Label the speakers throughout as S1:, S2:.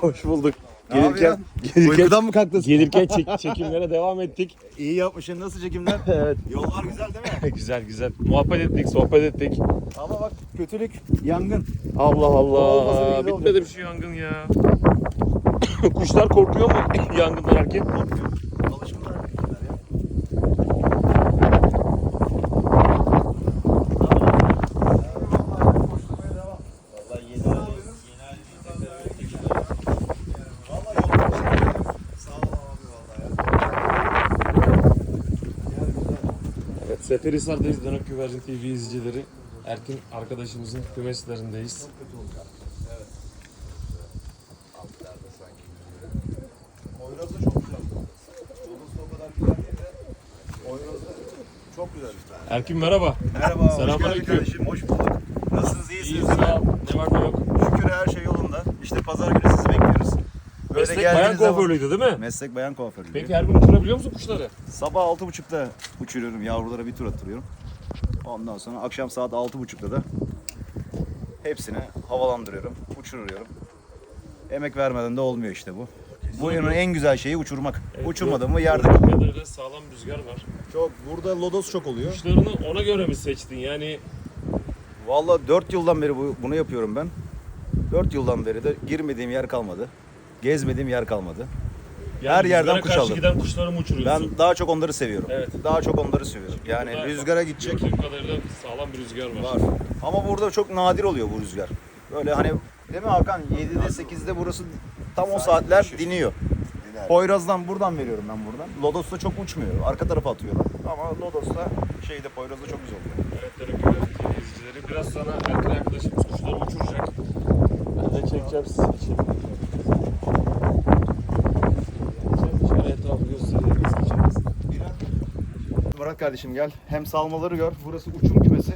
S1: Hoş bulduk.
S2: Ne
S1: Gelirken,
S2: yapıyorsun?
S1: gelirken,
S2: Uykudan mı kalktın?
S1: gelirken çek- çekimlere devam ettik.
S2: İyi yapmışsın. Nasıl çekimler?
S1: Evet.
S2: Yollar güzel değil mi?
S1: güzel güzel. Muhabbet ettik, sohbet ettik.
S2: Ama bak kötülük, yangın.
S1: Allah
S2: Olmasa
S1: Allah.
S2: iyi de
S1: Bitmedi bir şey yangın ya. Kuşlar korkuyor mu yangından erkek?
S2: Alışkınlar
S1: Evet, Seferihisar'dayız. Dönek Güvercin TV izleyicileri. Erkin arkadaşımızın kümeslerindeyiz.
S2: Poyraz da çok güzel. Yolun o kadar güzel değil de Poyraz da çok güzel bir tane.
S1: Erkin merhaba.
S2: Merhaba, hoş
S1: Selamünaleyküm.
S2: geldin kardeşim, hoş bulduk. Nasılsınız, iyisiniz
S1: İyi
S2: değil mi?
S1: sağ ol. Ne var ne yok.
S2: Şükür her şey yolunda. İşte pazar günü sizi bekliyoruz. Böyle
S1: Meslek bayan
S2: geldiğiniz zaman-
S1: kuaförlüydü değil mi?
S2: Meslek bayan kuaförlüğü.
S1: Peki her gün uçurabiliyor musun kuşları?
S2: Sabah 6.30'da uçuruyorum, yavrulara bir tur attırıyorum. Ondan sonra akşam saat 6.30'da da hepsini havalandırıyorum, uçuruyorum. Emek vermeden de olmuyor işte bu. Bu oyunun en güzel şeyi uçurmak. Uçurmadın mı yerde kalıyor.
S1: kadarıyla sağlam rüzgar var.
S2: Çok, burada lodos çok oluyor.
S1: Kuşlarını ona göre mi seçtin? Yani
S2: Vallahi 4 yıldan beri bu, bunu yapıyorum ben. 4 yıldan beri de girmediğim yer kalmadı. Gezmediğim yer kalmadı.
S1: Yani
S2: Her yerden kuş aldım.
S1: giden kuşları mı uçuruyorsun?
S2: Ben daha çok onları seviyorum.
S1: Evet.
S2: Daha çok onları seviyorum. Yani
S1: Burada
S2: rüzgara gidecek
S1: Gördüğüm kadarıyla sağlam bir rüzgar var.
S2: var. Ama burada çok nadir oluyor bu rüzgar. Böyle hani değil mi Hakan 7'de 8'de burası tam o saatler diniyor. Poyraz'dan buradan veriyorum ben buradan. Lodos'ta çok uçmuyor. Arka tarafa atıyorum. Ama Lodos'ta şeyde Poyraz'da çok güzel oluyor.
S1: Evet TV izleyicileri. Biraz sonra Erkin arkadaşımız kuşları uçuracak. Ben de çekeceğim sizin için.
S2: Murat kardeşim gel. Hem salmaları gör. Burası uçum kümesi.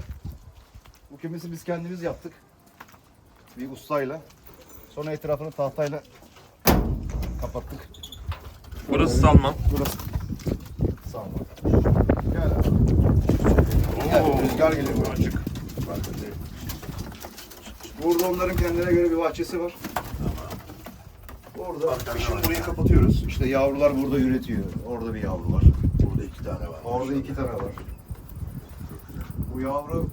S2: Bu kümesi biz kendimiz yaptık. Bir ustayla. Sonra etrafını tahtayla kapattık.
S1: Burası Salman.
S2: Burası salma. Gel abi. Gel, rüzgar geliyor.
S1: Açık.
S2: Burada onların kendine göre bir bahçesi var. Orada kışın burayı kapatıyoruz. İşte yavrular burada üretiyor. Orada bir yavru var.
S3: Burada iki tane var.
S2: Orada iki tane var. Bu yavru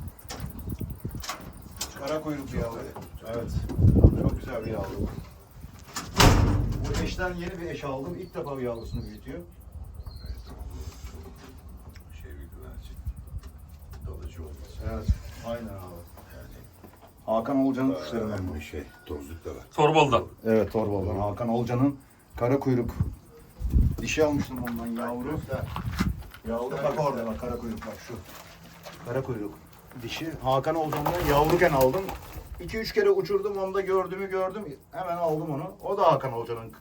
S2: kara kuyruklu yavru. Evet. Çok güzel bir yavru. Bu eşten yeni bir eş aldım. İlk defa bir yavrusunu büyütüyor.
S3: Şey.
S2: Evet. Aynen abi. Hakan Olcan'ın kuşlarından bu.
S3: Şey. Tozluk da var.
S1: Torbalı'da.
S2: Evet Torbalı'dan. Hakan Olcan'ın kara kuyruk. Dişi almıştım ondan yavru. Yavru bak orada bak kara kuyruk bak şu. Kara kuyruk. Dişi Hakan Olcan'dan yavruken aldım. 2-3 kere uçurdum onu da gördüğümü gördüm. Hemen aldım onu. O da Hakan Olcan'ın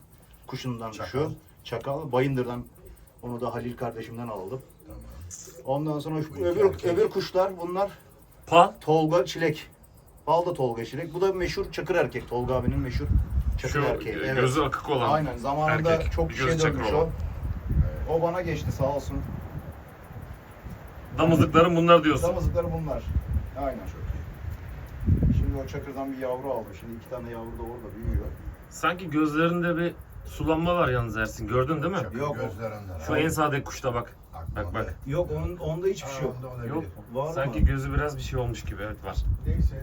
S2: kuşundan
S3: Çakal.
S2: şu. Çakal. Bayındır'dan onu da Halil kardeşimden aldım. Ondan sonra şu öbür, öbür kuşlar bunlar
S1: Pa.
S2: Tolga Çilek. Bal da Tolga Çilek. Bu da meşhur Çakır erkek. Tolga abinin meşhur Çakır
S1: Şu
S2: erkeği. Evet.
S1: gözü akık olan.
S2: Aynen zamanında
S1: erkek.
S2: çok
S1: Bir
S2: şey
S1: gözü çakır
S2: dönmüş
S1: olan.
S2: o. O bana geçti sağ olsun.
S1: Damızlıkların bunlar diyorsun.
S2: Damızlıkları bunlar. Aynen. Şimdi o çakırdan bir yavru aldı. Şimdi iki tane yavru da orada büyüyor.
S1: Sanki gözlerinde bir sulanma var yalnız Ersin. Gördün değil mi?
S3: Çakır
S2: Yok.
S3: Gözlerinden.
S1: Şu en sağdaki kuşta bak. Bak bak.
S2: Yok onun onda hiçbir şey yok.
S1: Yok.
S2: Var
S1: Sanki
S2: mı?
S1: gözü biraz bir şey olmuş gibi. Evet var.
S3: Neyse.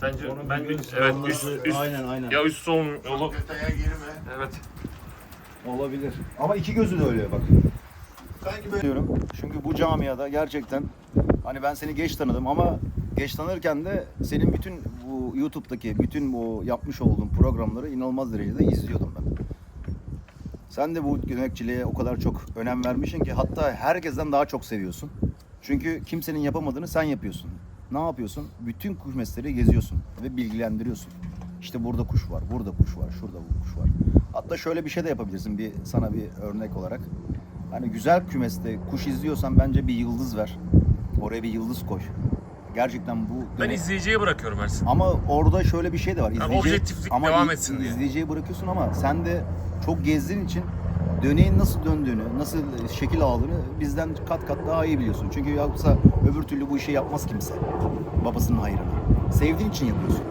S1: Sence
S2: Onun
S1: ben
S2: bir
S1: evet üst üst
S2: Aynen aynen.
S1: ya üst son yolu
S3: Fakülteye girme.
S1: evet.
S2: Olabilir. Ama iki gözü de öyle bak.
S3: Sanki böyle.
S2: Diyorum. Çünkü bu camiada gerçekten hani ben seni geç tanıdım ama geç tanırken de senin bütün bu YouTube'daki bütün bu yapmış olduğun programları inanılmaz derecede izliyordum. Sen de bu yönetçiliğe o kadar çok önem vermişsin ki hatta herkesten daha çok seviyorsun. Çünkü kimsenin yapamadığını sen yapıyorsun. Ne yapıyorsun? Bütün kuş mesleği geziyorsun ve bilgilendiriyorsun. İşte burada kuş var, burada kuş var, şurada bu kuş var. Hatta şöyle bir şey de yapabilirsin bir sana bir örnek olarak. Hani güzel kümeste kuş izliyorsan bence bir yıldız ver. Oraya bir yıldız koy. Gerçekten bu
S1: Ben izleyiciye bırakıyorum Ersin.
S2: ama orada şöyle bir şey de var.
S1: Yani
S2: İzleyici,
S1: objektiflik
S2: ama
S1: devam etsin diye.
S2: izleyiciye bırakıyorsun ama sen de çok gezdiğin için döneğin nasıl döndüğünü, nasıl şekil aldığını bizden kat kat daha iyi biliyorsun. Çünkü yoksa öbür türlü bu işi yapmaz kimse. Babasının hayrına. Sevdiğin için yapıyorsun.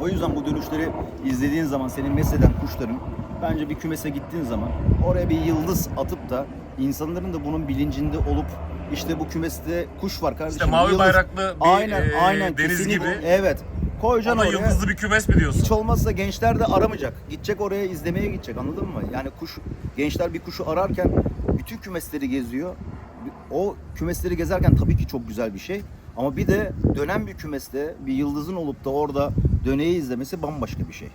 S2: O yüzden bu dönüşleri izlediğin zaman senin mesleden kuşların bence bir kümese gittiğin zaman oraya bir yıldız atıp da insanların da bunun bilincinde olup işte bu kümeste kuş var kardeşim.
S1: İşte mavi
S2: yıldız-
S1: bayraklı bir,
S2: aynen,
S1: e,
S2: aynen,
S1: deniz
S2: kesinlikle.
S1: gibi.
S2: Evet. Koyacaksın oraya.
S1: yıldızlı bir kümes mi diyorsun?
S2: Hiç olmazsa gençler de aramayacak. Gidecek oraya izlemeye gidecek anladın mı? Yani kuş gençler bir kuşu ararken bütün kümesleri geziyor. O kümesleri gezerken tabii ki çok güzel bir şey. Ama bir de dönen bir kümeste bir yıldızın olup da orada döneyi izlemesi bambaşka bir şey.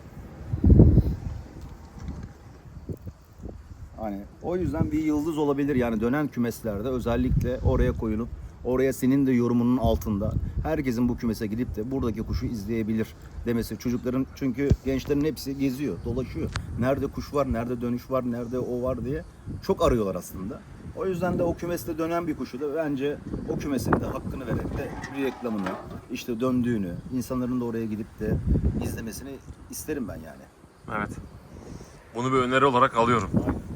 S2: Hani o yüzden bir yıldız olabilir yani dönen kümeslerde özellikle oraya koyulup oraya senin de yorumunun altında herkesin bu kümese gidip de buradaki kuşu izleyebilir demesi çocukların çünkü gençlerin hepsi geziyor, dolaşıyor. Nerede kuş var, nerede dönüş var, nerede o var diye çok arıyorlar aslında. O yüzden de o kümeste dönen bir kuşu da bence o kümesin de hakkını vererek de bir reklamını, işte döndüğünü, insanların da oraya gidip de izlemesini isterim ben yani.
S1: Evet. Bunu bir öneri olarak alıyorum.
S2: Hani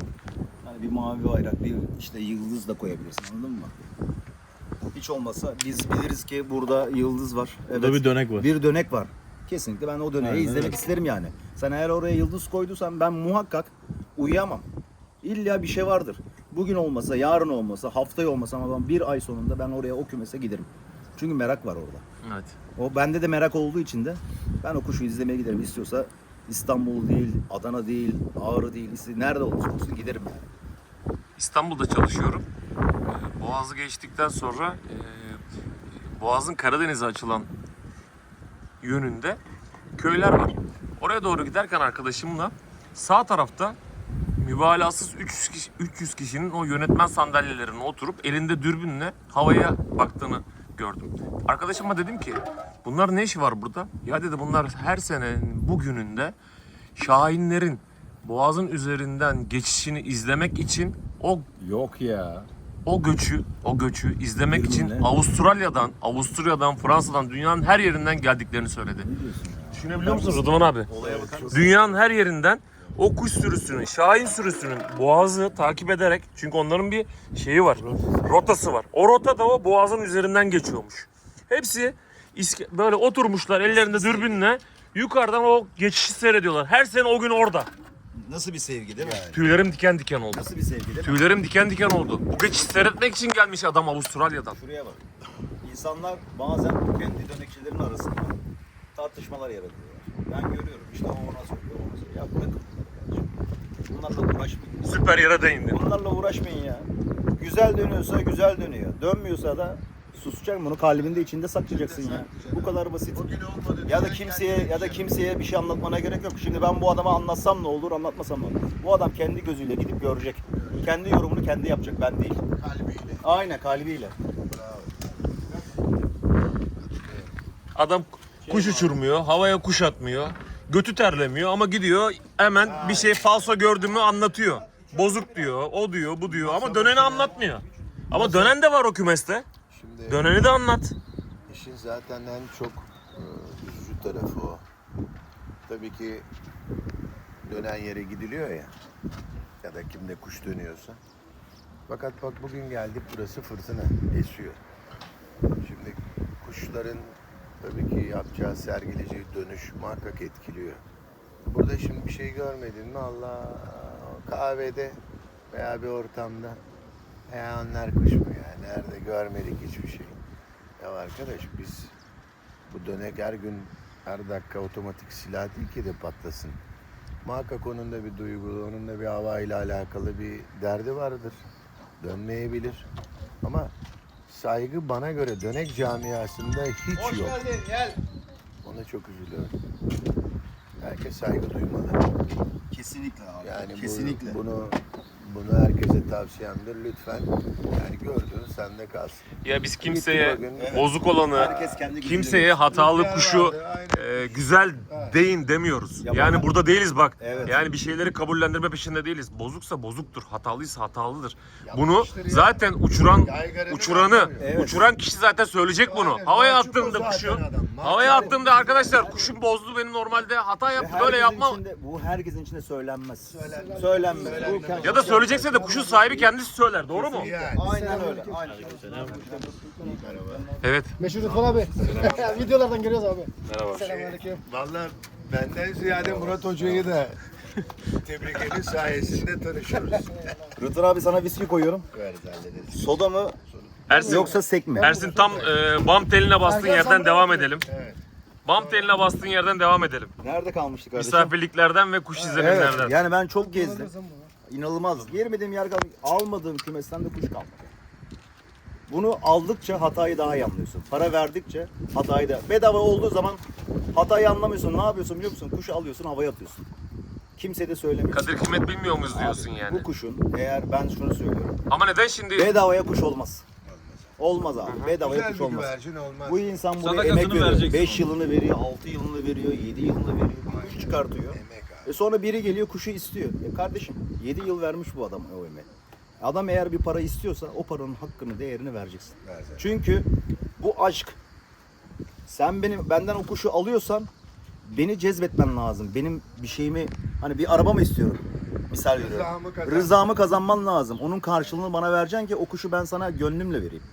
S2: bir mavi bayrak, bir işte yıldız da koyabilirsin anladın mı? Hiç olmazsa biz biliriz ki burada yıldız var. Evet.
S4: Burada bir dönek var.
S2: Bir dönek var. Kesinlikle ben o döneği
S4: Aynen
S2: izlemek
S4: öyle.
S2: isterim yani. Sen eğer oraya yıldız koyduysan ben muhakkak uyuyamam. İlla bir şey vardır. Bugün olmasa, yarın olmasa, haftaya olmasa ama ben bir ay sonunda ben oraya o kümese giderim. Çünkü merak var orada.
S1: Evet.
S2: O bende de merak olduğu için de ben o kuşu izlemeye giderim. İstiyorsa İstanbul değil, Adana değil, Ağrı değil, nerede olursa olsun giderim yani.
S1: İstanbul'da çalışıyorum. Ee, Boğaz'ı geçtikten sonra e, Boğaz'ın Karadeniz'e açılan yönünde köyler var. Oraya doğru giderken arkadaşımla sağ tarafta mübalağasız 300 kişi, 300 kişinin o yönetmen sandalyelerine oturup elinde dürbünle havaya baktığını gördüm. Arkadaşıma dedim ki bunlar ne işi var burada? Ya dedi bunlar her senenin bugününde Şahinlerin Boğaz'ın üzerinden geçişini izlemek için o
S2: Yok ya.
S1: o göçü, o göçü izlemek
S2: Dürbünle.
S1: için Avustralya'dan, Avusturya'dan, Fransa'dan, dünyanın her yerinden geldiklerini söyledi.
S2: Ne?
S1: Düşünebiliyor musun Rıdvan abi?
S2: Olaya bakar mısın?
S1: Dünyanın her yerinden o kuş sürüsünün, şahin sürüsünün boğazı takip ederek çünkü onların bir şeyi var. Rotası var. O rota da o boğazın üzerinden geçiyormuş. Hepsi iske- böyle oturmuşlar ellerinde dürbünle yukarıdan o geçişi seyrediyorlar. Her sene o gün orada.
S2: Nasıl bir sevgi değil mi?
S1: Tüylerim diken diken oldu.
S2: Nasıl bir sevgi değil mi?
S1: Tüylerim diken diken oldu. Bu geçişi seyretmek için gelmiş adam Avustralya'dan.
S2: Şuraya bak. İnsanlar bazen kendi dönekçilerin arasında tartışmalar yaratıyorlar. Ben görüyorum işte o ona söylüyor, ona söylüyor. Ya bırakın bunları kardeşim. Bunlarla uğraşmayın.
S1: Süper yere değindin.
S2: Bunlarla uğraşmayın ya. Güzel dönüyorsa güzel dönüyor. Dönmüyorsa da susacaksın bunu kalbinde içinde saklayacaksın ya. Bu kadar basit. Ya da kimseye ya da kimseye bir şey anlatmana gerek yok. Şimdi ben bu adama anlatsam ne olur, anlatmasam ne olur? Bu adam kendi gözüyle gidip görecek. Kendi yorumunu kendi yapacak, ben değil.
S3: kalbiyle.
S2: Aynen kalbiyle.
S1: Adam kuş uçurmuyor, havaya kuş atmıyor, götü terlemiyor ama gidiyor hemen bir şey falso gördü mü anlatıyor. Bozuk diyor, o diyor, bu diyor ama döneni anlatmıyor. Ama dönen de var o kümeste.
S3: Şimdi
S1: Döneni de anlat.
S3: işin zaten en çok e, üzücü tarafı o. Tabii ki dönen yere gidiliyor ya. Ya da kimde kuş dönüyorsa. Fakat bak bugün geldik burası fırtına esiyor. Şimdi kuşların tabii ki yapacağı sergileceği dönüş muhakkak etkiliyor. Burada şimdi bir şey görmedin mi Allah kahvede veya bir ortamda ya onlar kuş mu ya nerede görmedik hiçbir şey. Ya arkadaş biz bu dönek her gün her dakika otomatik silah değil ki de patlasın. Muhakkak onun da bir duygu, onun da bir hava ile alakalı bir derdi vardır. Dönmeyebilir. Ama saygı bana göre dönek camiasında hiç yok. Ona çok üzülüyorum. Herkes saygı duymalı.
S2: Kesinlikle abi.
S3: Yani
S2: Kesinlikle.
S3: bunu bunu herkese tavsiyemdir lütfen. Yani gördüğün sende kalsın.
S1: Ya biz
S3: kimseye
S1: bozuk olanı,
S2: Herkes kendi gözüyle
S1: kimseye hatalı kuşu e, güzel deyin demiyoruz.
S2: Ya
S1: Yani
S2: bana-
S1: burada değiliz bak.
S2: Evet.
S1: Yani bir şeyleri kabullendirme peşinde değiliz. Bozuksa bozuktur, hatalıysa hatalıdır.
S3: Ya
S1: Bunu
S3: işleri
S1: zaten uçuran
S3: Yaygarını
S1: uçuranı.
S2: Evet.
S1: uçuran kişi zaten söyleyecek bunu.
S3: Aynen,
S1: Havaya
S3: mahcup
S1: attığımda kuşu, havaya attığımda arkadaşlar kuşum bozdu beni normalde hata yaptı böyle yapmam.
S2: içinde- bu herkesin içinde söylenmez.
S3: Söylenmez.
S2: Söylenmez.
S3: Söylenmez.
S1: Ya da görecekse de kuşun sahibi kendisi söyler. Doğru mu?
S3: Yani.
S2: Aynen öyle. Aynen.
S1: Evet.
S4: Meşhur Rıdvan abi. Videolardan görüyoruz abi.
S1: Merhaba.
S4: Selamünaleyküm.
S3: Vallahi benden ziyade Murat Hoca'yı da tebrik edin sayesinde tanışıyoruz.
S2: Rıdvan abi sana viski koyuyorum.
S3: Ver hallederiz.
S2: Soda mı
S1: Ersin,
S2: yoksa sek mi?
S1: Ersin tam e, bam teline bastığın yerden devam edelim.
S3: Evet.
S1: Bam teline bastığın yerden devam edelim.
S2: Nerede kalmıştık kardeşim?
S1: Misafirliklerden ve kuş
S2: Evet.
S1: izlenimlerden.
S2: Yani ben çok gezdim. İnanılmaz. Girmediğim yer kalmadı. Almadığım kümesten de kuş kalmadı. Bunu aldıkça hatayı daha iyi anlıyorsun. Para verdikçe hatayı da. Bedava olduğu zaman hatayı anlamıyorsun. Ne yapıyorsun biliyor musun? Kuşu alıyorsun havaya atıyorsun. Kimse de söylemiyor.
S1: Kadir kıymet bilmiyor muyuz diyorsun
S2: Abi,
S1: yani.
S2: Bu kuşun eğer ben şunu söylüyorum.
S1: Ama neden şimdi
S2: Bedavaya kuş olmaz. Olmaz abi. Bedavaya
S3: Güzel
S2: kuş
S3: bir
S2: olmaz.
S3: güvercin olmaz.
S2: Bu insan buraya
S5: Sadakatini
S2: emek veriyor.
S5: vereceksin
S2: 5 yılını veriyor, 6 yılını veriyor, 7 yılını veriyor. Bir kuş çıkartıyor.
S3: Emek abi.
S2: E sonra biri geliyor kuşu istiyor. E kardeşim 7 yıl vermiş bu adam o emeği. Adam eğer bir para istiyorsa o paranın hakkını, değerini vereceksin.
S3: Vereceksin.
S2: Çünkü bu aşk. Sen benim benden o kuşu alıyorsan beni cezbetmen lazım. Benim bir şeyimi hani bir araba mı istiyorum? Misal veriyorum.
S3: Rızamı kazan.
S2: Rızamı kazanman lazım. Onun karşılığını bana vereceksin ki o kuşu ben sana gönlümle vereyim.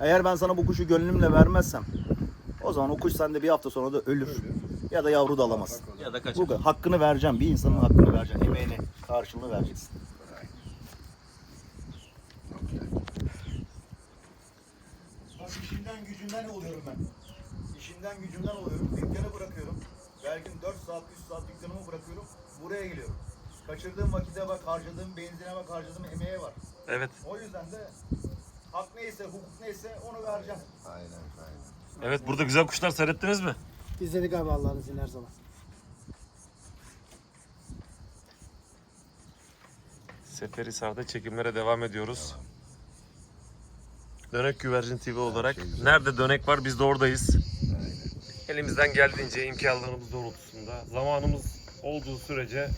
S2: Eğer ben sana bu kuşu gönlümle vermezsem o zaman o kuş sende bir hafta sonra da ölür. Ya da yavru da alamazsın.
S5: Ya da kaç.
S2: Bu kadar. Hakkını vereceğim. Bir insanın hakkını vereceksin. Emeğini, karşılığını vereceksin. Bak işimden gücümden oluyorum ben. İşimden gücümden oluyorum. Dükkanı bırakıyorum. Belki 4 saat, 3 saat dükkanımı bırakıyorum. Buraya geliyorum. Kaçırdığım vakite bak, harcadığım benzine bak, harcadığım emeğe var.
S1: Evet.
S2: O yüzden de hak neyse, hukuk neyse onu vereceğim.
S3: Aynen aynen.
S1: Evet burada güzel kuşlar seyrettiniz mi?
S4: İzledik abi Allah'ın izniyle her zaman.
S1: Seferihisar'da çekimlere devam ediyoruz. Dönek Güvercin TV olarak nerede dönek var biz de oradayız. Elimizden geldiğince imkanlarımız doğrultusunda zamanımız olduğu sürece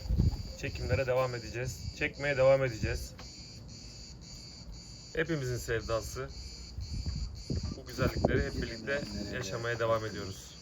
S1: çekimlere devam edeceğiz. Çekmeye devam edeceğiz. Hepimizin sevdası. Bu güzellikleri hep birlikte yaşamaya devam ediyoruz.